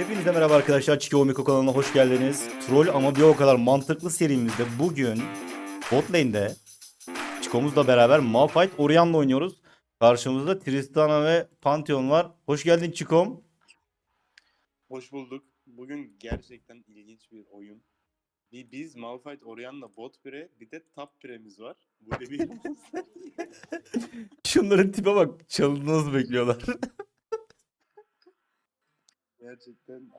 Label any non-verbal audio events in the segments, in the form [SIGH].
Hepinize merhaba arkadaşlar. Çiki Omiko kanalına hoş geldiniz. Troll ama bir o kadar mantıklı serimizde bugün bot lane'de Çiko'muzla beraber Malphite Orion'la oynuyoruz. Karşımızda Tristana ve Pantheon var. Hoş geldin Çikom. Hoş bulduk. Bugün gerçekten ilginç bir oyun. Bir biz Malphite Orion'la bot pire bir de top piremiz var. Bu bir [LAUGHS] Şunların tipe bak. Çalınız bekliyorlar. [LAUGHS] gerçekten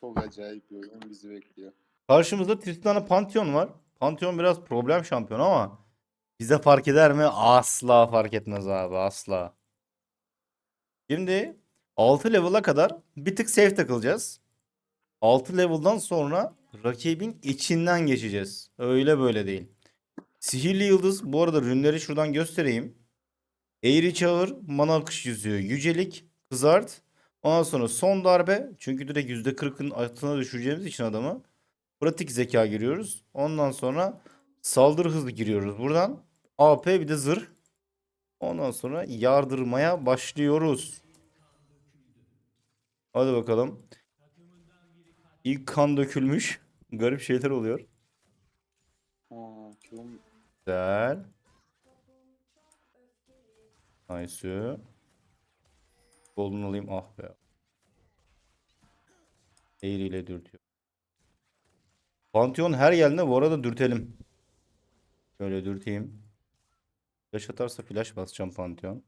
çok acayip bir oyun bizi bekliyor. Karşımızda Tristana Pantheon var. Pantheon biraz problem şampiyon ama bize fark eder mi? Asla fark etmez abi asla. Şimdi 6 level'a kadar bir tık safe takılacağız. 6 level'dan sonra rakibin içinden geçeceğiz. Öyle böyle değil. Sihirli Yıldız bu arada rünleri şuradan göstereyim. Eğri çağır, mana akış yüzüğü, yücelik, kızart. Ondan sonra son darbe. Çünkü direkt %40'ın altına düşüreceğimiz için adamı. Pratik zeka giriyoruz. Ondan sonra saldırı hızı giriyoruz buradan. AP bir de zırh. Ondan sonra yardırmaya başlıyoruz. Hadi bakalım. İlk kan dökülmüş. Garip şeyler oluyor. Aa, Güzel. Nice. Golden alayım. Ah be. Eğriyle dürtüyor. Pantheon her geldiğinde bu arada dürtelim. Şöyle dürteyim. Flash atarsa flash basacağım Pantheon.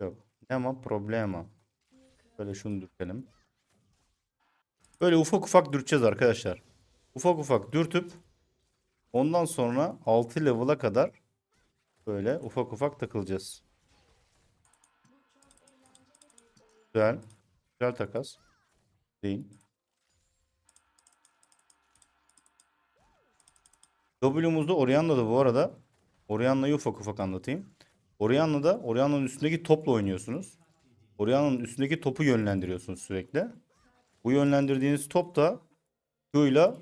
Yok. Ama problema. Böyle şunu dürtelim. Böyle ufak ufak dürteceğiz arkadaşlar. Ufak ufak dürtüp ondan sonra 6 level'a kadar böyle ufak ufak takılacağız. Güzel. Güzel takas. Değil. W'muzda Orianna'da bu arada. Orianna'yı ufak ufak anlatayım. Orianna'da Orianna'nın üstündeki topla oynuyorsunuz. Orianna'nın üstündeki topu yönlendiriyorsunuz sürekli. Bu yönlendirdiğiniz top da Q'yla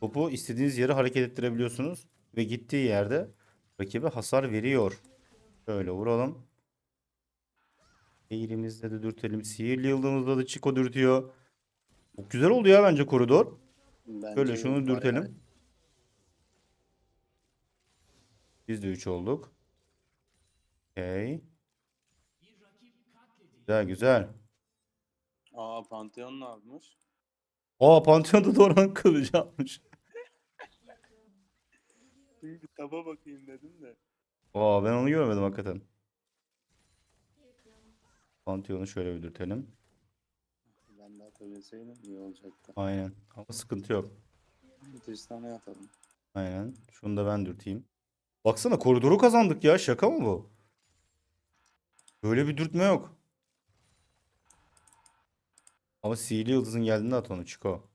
topu istediğiniz yere hareket ettirebiliyorsunuz. Ve gittiği yerde rakibe hasar veriyor. Şöyle vuralım. Eğrimizde de dürtelim. Sihirli yıldızımızda da Chico dürtüyor. Çok güzel oldu ya bence koridor. bence Böyle şunu dürtelim. Biz de 3 olduk. Okay. Güzel güzel. Aa Pantheon ne yapmış? Aa Pantheon'da da oranın kılıcı almış. Bir taba bakayım dedim de. Aa ben onu görmedim hakikaten. Pantheon'u şöyle bir dürtelim. Ben de atabilseydim iyi olacaktı. Aynen. Ama sıkıntı yok. Tristan'a atalım. Aynen. Şunu da ben dürteyim. Baksana koridoru kazandık ya. Şaka mı bu? Böyle bir dürtme yok. Ama sihirli yıldızın geldiğinde at onu Chico.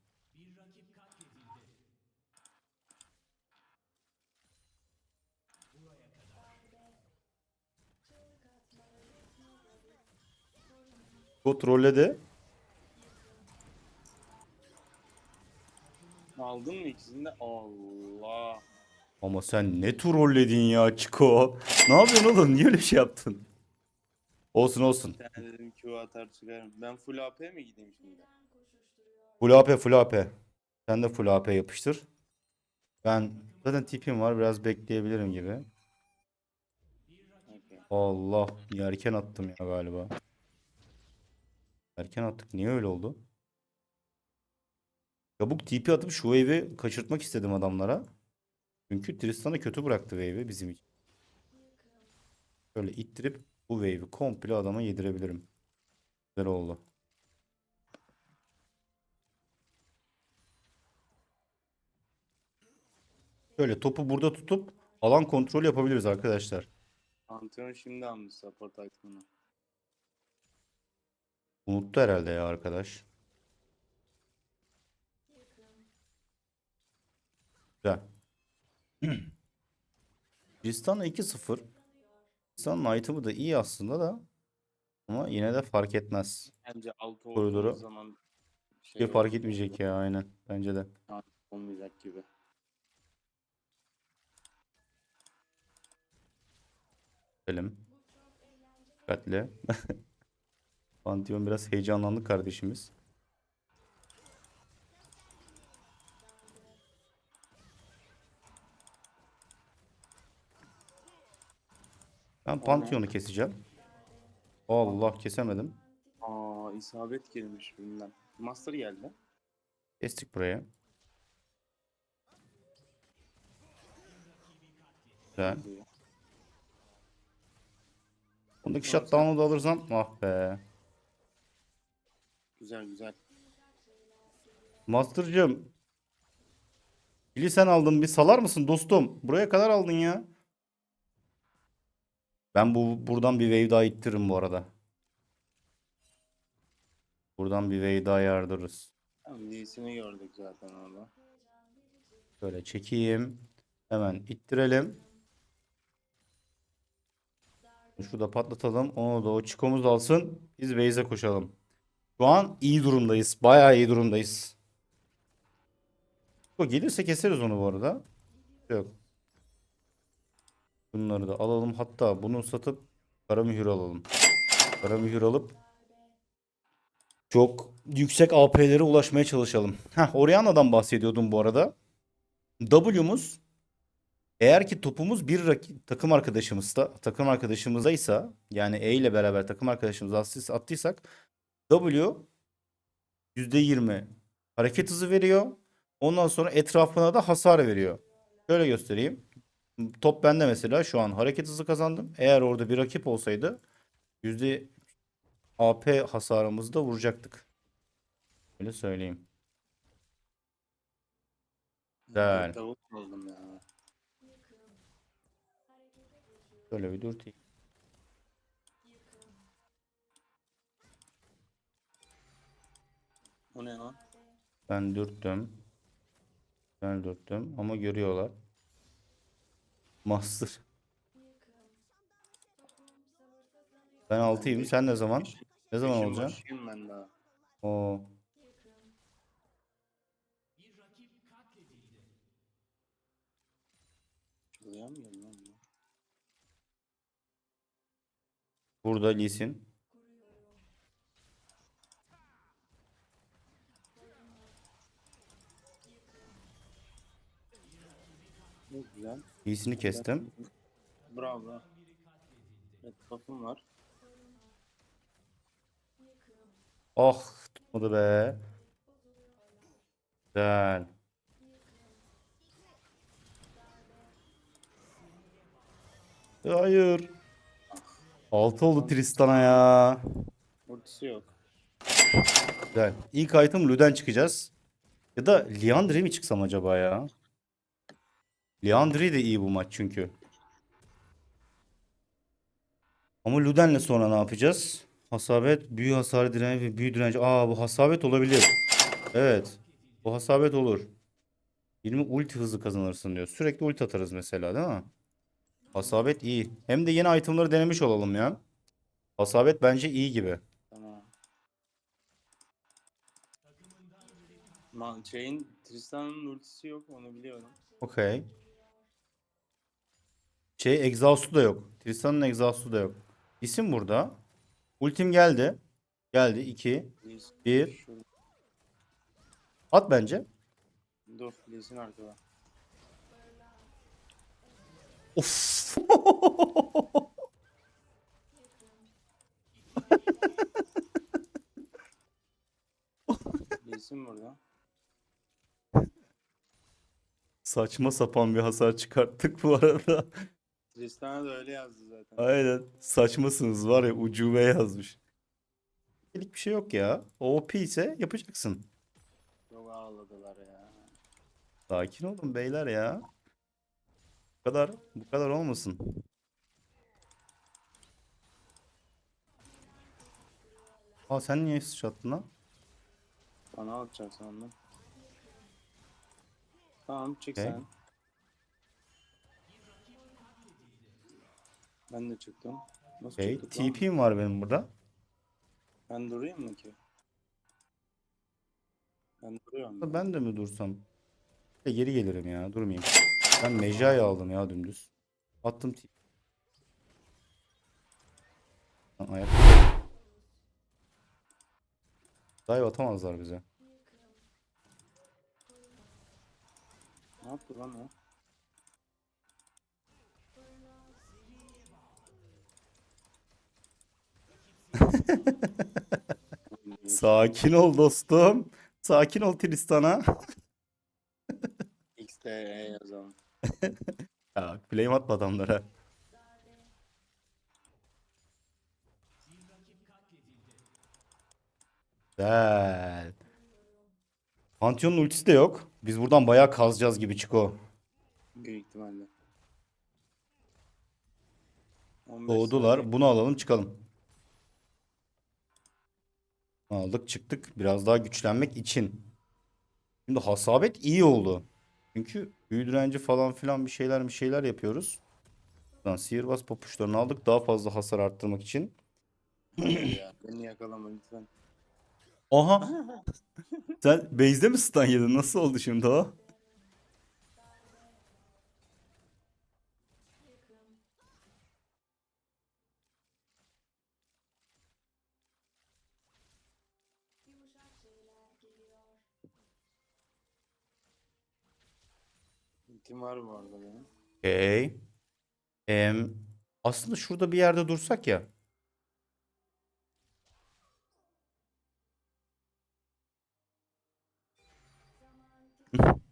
Chico trolledi. Aldın mı ikisini de? Allah. Ama sen ne trolledin ya Chico. Ne yapıyorsun oğlum? Niye öyle şey yaptın? Olsun olsun. Tane dedim Q atar çıkarım. Ben full AP mi gideyim şimdi? Full AP full AP. Sen de full AP yapıştır. Ben zaten tipim var biraz bekleyebilirim gibi. Allah bir erken attım ya galiba. Erken attık niye öyle oldu? Çabuk TP atıp şu wave'i kaçırtmak istedim adamlara. Çünkü Tristan'ı kötü bıraktı wave'i bizim için. Böyle ittirip bu wave'i komple adama yedirebilirim. Güzel oldu. Şöyle topu burada tutup alan kontrolü yapabiliriz arkadaşlar. Pantheon şimdi almış support item'ını. Unuttu herhalde ya arkadaş. Güzel. Tristana 2-0. Tristana'nın item'ı da iyi aslında da. Ama yine de fark etmez. Bence altı Koridoru. olduğumuz zaman Bir fark etmeyecek ya aynen. Bence de. Olmayacak gibi. Gidelim. Dikkatli. [LAUGHS] Pantheon biraz heyecanlandı kardeşimiz. Ben Pantheon'u keseceğim. Allah kesemedim. Aa isabet girmiş bilmem. Master geldi. Kestik buraya. Güzel. Bundaki shutdown'u da alırsam ah be. Güzel güzel. Master'cığım. Bili sen aldın bir salar mısın dostum? Buraya kadar aldın ya. Ben bu buradan bir wave daha ittiririm bu arada. Buradan bir wave daha yardırırız. Tamam Lee'sini gördük zaten orada. Şöyle çekeyim. Hemen ittirelim. Şurada patlatalım. Onu da o çikomuz alsın. Biz base'e koşalım. Şu an iyi durumdayız. Bayağı iyi durumdayız. O gelirse keseriz onu bu arada. Yok. Bunları da alalım. Hatta bunu satıp kara mühür alalım. Kara mühür alıp çok yüksek AP'lere ulaşmaya çalışalım. Heh, Orianna'dan bahsediyordum bu arada. W'muz eğer ki topumuz bir takım arkadaşımızda takım arkadaşımızdaysa yani E ile beraber takım arkadaşımız assist attıysak W %20 hareket hızı veriyor. Ondan sonra etrafına da hasar veriyor. Şöyle göstereyim. Top bende mesela şu an hareket hızı kazandım. Eğer orada bir rakip olsaydı yüzde AP hasarımızı da vuracaktık. Öyle söyleyeyim. Güzel. Şöyle bir dürteyim. O ne lan? Ben dürttüm. Ben dürttüm ama görüyorlar. Master. Ben altıyım. Sen ne zaman? Ne zaman İşin olacaksın? başıyım ben daha. Oo. Lan bu? Burada Lee Sin. Ne güzel. Lee Sin'i kestim. Bravo. Evet buff'um var. Oh tutmadı be. Güzel. Hayır. Altı oldu Tristan'a ya. Ultisi yok. Güzel. İlk item Luden çıkacağız. Ya da Liandry mi çıksam acaba ya? Liandry de iyi bu maç çünkü. Ama Luden'le sonra ne yapacağız? Hasabet, büyü hasarı direnci ve büyü direnci. Aa bu hasabet olabilir. Evet. Bu hasabet olur. 20 ulti hızı kazanırsın diyor. Sürekli ulti atarız mesela değil mi? Hasabet iyi. Hem de yeni itemları denemiş olalım ya. Hasabet bence iyi gibi. Tamam. Ma şeyin Tristan'ın ultisi yok onu biliyorum. Okey. Şey exhaust'u da yok. Tristan'ın exhaust'u da yok. İsim burada. Ultim geldi. Geldi 2. Lee'sin Bir. şurada. At bence. Dur Lee'sin arkada. Of. Lee'sin burada. Saçma sapan bir hasar çıkarttık bu arada. Tristan'a da öyle yazdı zaten. Aynen. Saçmasınız var ya ucube yazmış. Delik bir şey yok ya. OP ise yapacaksın. Çok ağladılar ya. Sakin olun beyler ya. Bu kadar bu kadar olmasın. Aa sen niye sıçrattın lan? Bana atacak sandım. Tamam çık Okey. sen. Ben de çıktım. Nasıl çıktık lan? TP'm var benim burada. Ben durayım mı ki? Ben duruyorum. ya. Ben de mi dursam? De geri gelirim ya. Durmayayım. Ben Meja'yı aldım ya dümdüz. Attım TP. Lan ayak. Dive atamazlar bize. Ne yaptı lan o? Sakin ol dostum. Sakin ol Tristan'a. XT yazalım. [LAUGHS] Ya flame atma adamlara. Güzel. Pantheon'un ultisi de yok. Biz buradan bayağı kazacağız gibi Çiko. Büyük ihtimalle. 15 Doğdular. Bunu alalım çıkalım. Aldık çıktık. Biraz daha güçlenmek için. Şimdi hasabet iyi oldu. Çünkü büyü direnci falan filan bir şeyler bir şeyler yapıyoruz. Buradan sihirbaz papuçlarını aldık. Daha fazla hasar arttırmak için. Ya, Beni yakalama lütfen. Aha. [LAUGHS] Sen base'de mi stun yedin? Nasıl oldu şimdi o? Var bu arada benim. Okay. Em, aslında şurada bir yerde dursak ya. [LAUGHS]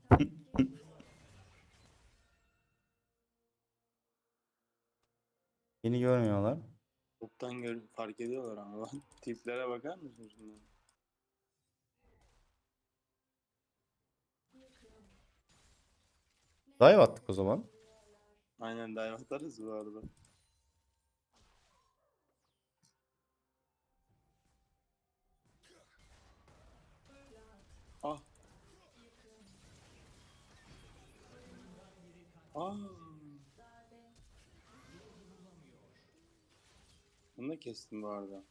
Beni görmüyorlar. Toptan gör fark ediyorlar ama. [LAUGHS] Tiplere bakar mısın şimdi? Dive attık o zaman. Aynen dive atarız bu arada. Ah. Ah. Bunu da kestim bu arada.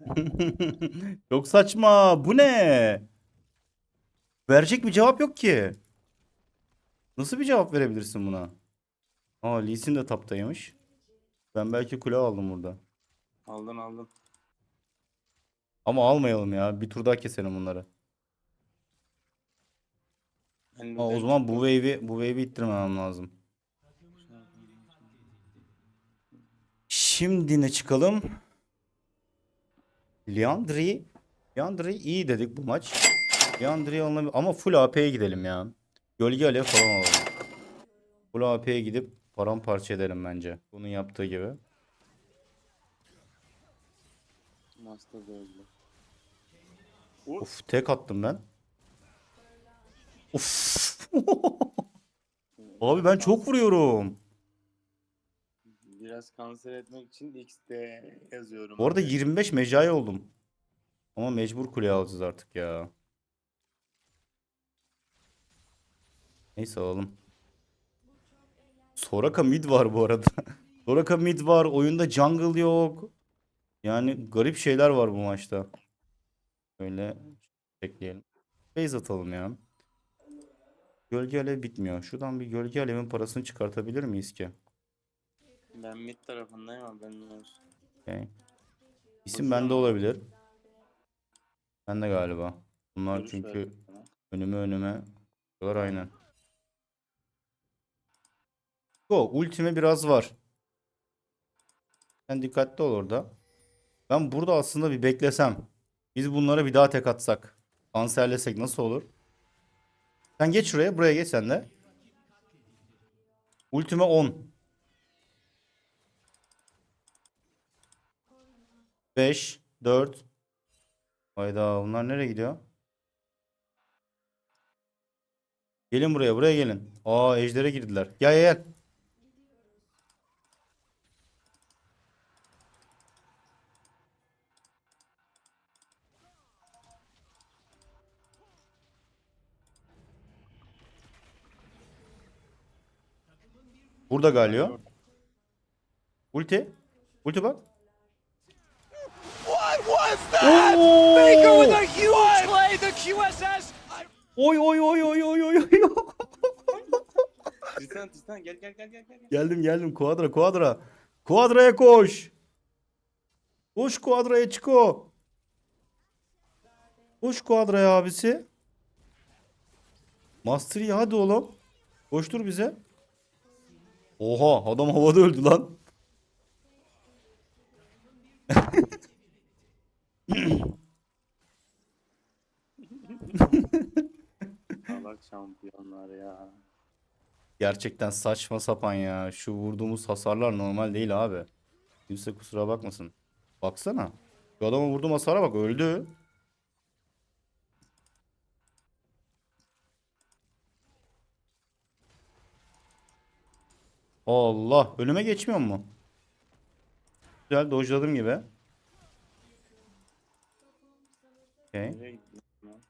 [LAUGHS] Çok saçma. Bu ne? Verecek bir cevap yok ki. Nasıl bir cevap verebilirsin buna? Aa Lee Sin de taptaymış. Ben belki kule aldım burada. Aldın aldın. Ama almayalım ya. Bir tur daha keselim bunları. Aa, o zaman bu wave'i bu wave'i ittirmemem lazım. Şimdi ne çıkalım? Leandri. Leandri iyi dedik bu maç. Leandri alınabilir ama full AP'ye gidelim ya. Gölge alev falan alalım. Full AP'ye gidip paramparça edelim bence. Bunun yaptığı gibi. Master. Uf. Uf tek attım ben. Uf. [LAUGHS] Abi ben çok vuruyorum. Biraz kanser etmek için XD yazıyorum. Bu arada abi. 25 mecai oldum. Ama mecbur kuleye alacağız artık ya. Neyse alalım. Soraka mid var bu arada. [LAUGHS] Soraka mid var. Oyunda jungle yok. Yani garip şeyler var bu maçta. Böyle bekleyelim. Base atalım ya. Gölge alev bitmiyor. Şuradan bir gölge alevin parasını çıkartabilir miyiz ki? Ben mid tarafındayım ama ben olsun. Okay. İsim bende olabilir. Bende galiba. Bunlar Görüş çünkü önüme önüme. Bunlar aynen. Go. Ultime biraz var. Sen dikkatli ol orada. Ben burada aslında bir beklesem. Biz bunlara bir daha tek atsak. Kanserlesek nasıl olur? Sen geç şuraya. Buraya geç sen de. Ultime 10. 5, 4. Hayda bunlar nereye gidiyor? Gelin buraya, buraya gelin. Aa ejdere girdiler. Gel gel gel. Burada Galio. Ulti. Ulti bak. Baker with a huge play, the QSS. Oy oy oy oy oy oy oy. Tristan Tristan gel gel gel gel gel. Geldim geldim. Quadra Quadra. Quadra'ya koş. Koş kuadraya Çiko. Koş kuadraya abisi. Master Yi hadi oğlum. Koştur bize. Oha adam havada öldü lan. Salak şampiyonlar ya. Gerçekten saçma sapan ya. Şu vurduğumuz hasarlar normal değil abi. Kimse kusura bakmasın. Baksana. Şu adama vurduğum hasara bak öldü. Allah. Önüme geçmiyor mu? Güzel dojladım gibi. Lan?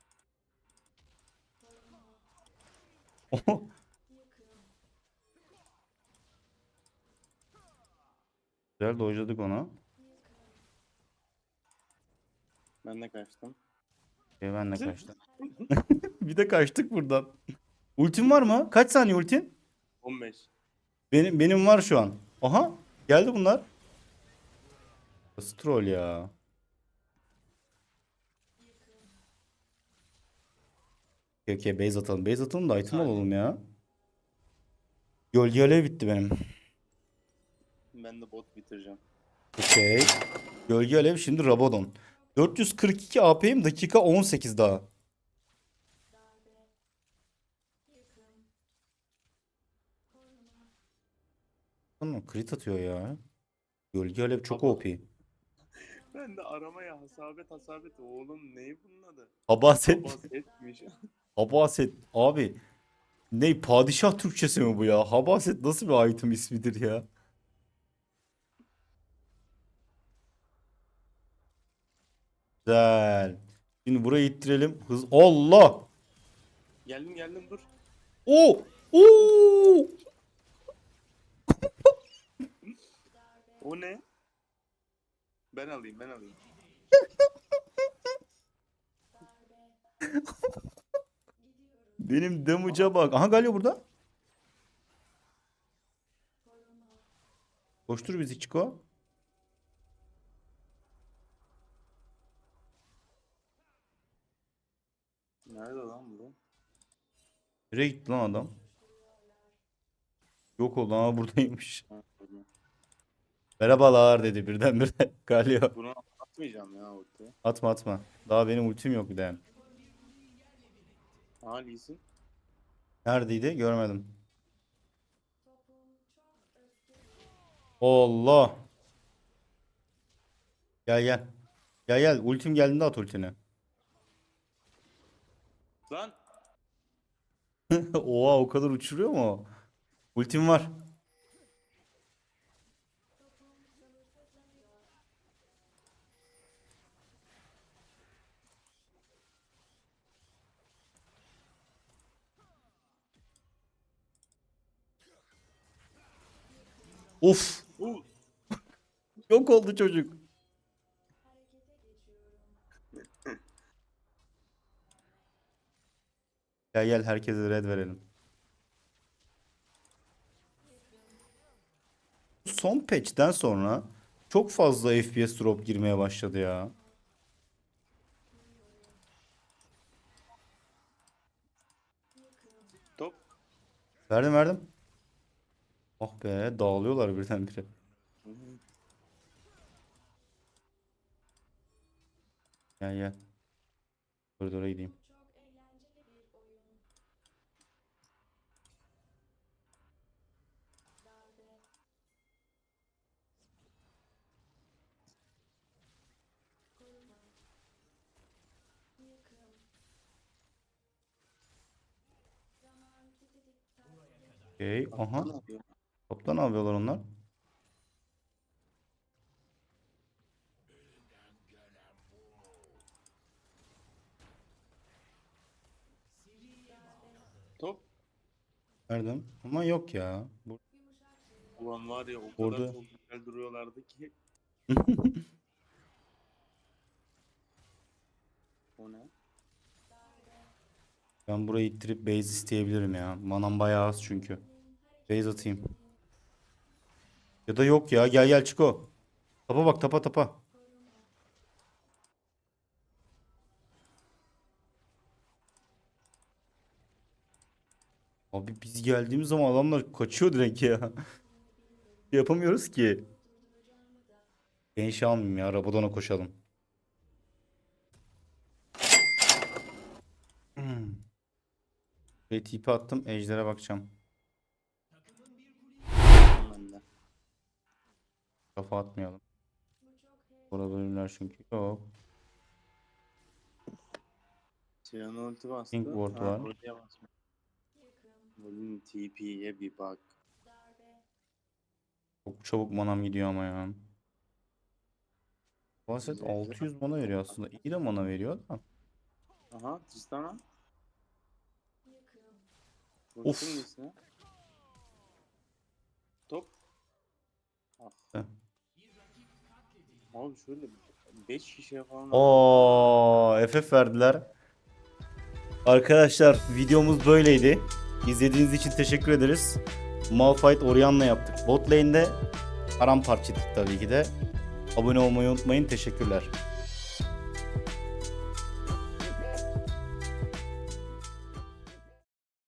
[LAUGHS] Güzel dojladık onu. Ben de kaçtım. E ben de kaçtım. [LAUGHS] [LAUGHS] Bir de kaçtık buradan. Ultin var mı? Kaç saniye ultin? 15. Benim benim var şu an. Aha geldi bunlar. Nasıl troll ya? Okey okey base atalım. Base atalım da item alalım ya. Gölge alev bitti benim. Ben de bot bitireceğim. Okey. Gölge alev şimdi Rabadon. 442 AP'yim dakika 18 daha. Tamam crit atıyor ya. Gölge alev çok Baba. OP. Ben de aramaya hasabet hasabet. Oğlum neyi bunun adı? Abaset. Basetmiş. [LAUGHS] Habaset abi. Ne padişah Türkçesi mi bu ya? Habaset nasıl bir item ismidir ya? Güzel. Şimdi burayı ittirelim. Hız Allah! geldim geldim dur. Oo! Oo! O ne? Ben alayım ben alayım. [LAUGHS] Benim damage'a bak. Aha Galio burada. Koştur bizi Çiko. Nerede lan bu? Nereye gitti lan adam? Yok oldu ama buradaymış. Ha. Merhabalar dedi birdenbire [LAUGHS] Galio. Bunu atmayacağım ya ortaya. Atma atma. Daha benim ultim yok bir de. Sin. Neredeydi? Görmedim. Allah. Gel gel. Gel gel. Ultim geldiğinde at ultini. Lan! [LAUGHS] Oha o kadar uçuruyor mu? Ultim var. Of. Yok oldu çocuk. Gel gel herkese red verelim. Son patch'ten sonra çok fazla FPS drop girmeye başladı ya. Top. Verdim verdim. Oh be dağılıyorlar birdenbire. Gel gel. Koridora gideyim. Okey. Aha. Topta ne yapıyorlar onlar? Top. Nereden? Ama yok ya. Bu- Ulan var ya o kadar Orada- çok güzel duruyorlardı ki. [LAUGHS] o ne? Ben burayı ittirip base isteyebilirim ya. Manam bayağı az çünkü. Base atayım. Ya da yok ya. Gel gel Çiko. Tapa bak tapa tapa. Abi biz geldiğimiz zaman adamlar kaçıyor direkt ya. [LAUGHS] Yapamıyoruz ki. Ben şey almayayım ya. Rabadon'a koşalım. Hmm. Ve tipi attım. Ejder'e bakacağım. Kafa atmayalım. Burada bölümler çünkü yok. Sinan ulti bastı. Pink ward var. Bunun TP'ye bir bak. Çok çabuk manam gidiyor ama ya. Güzel. 600 mana veriyor aslında. İyi de mana veriyor da. Aha Tristana. Of. Top. Ah. Abi şöyle 5 kişiye falan Oo, FF verdiler. Arkadaşlar videomuz böyleydi. İzlediğiniz için teşekkür ederiz. Malphite Orianna yaptık. Bot lane'de paramparçaydık tabii ki de. Abone olmayı unutmayın. Teşekkürler.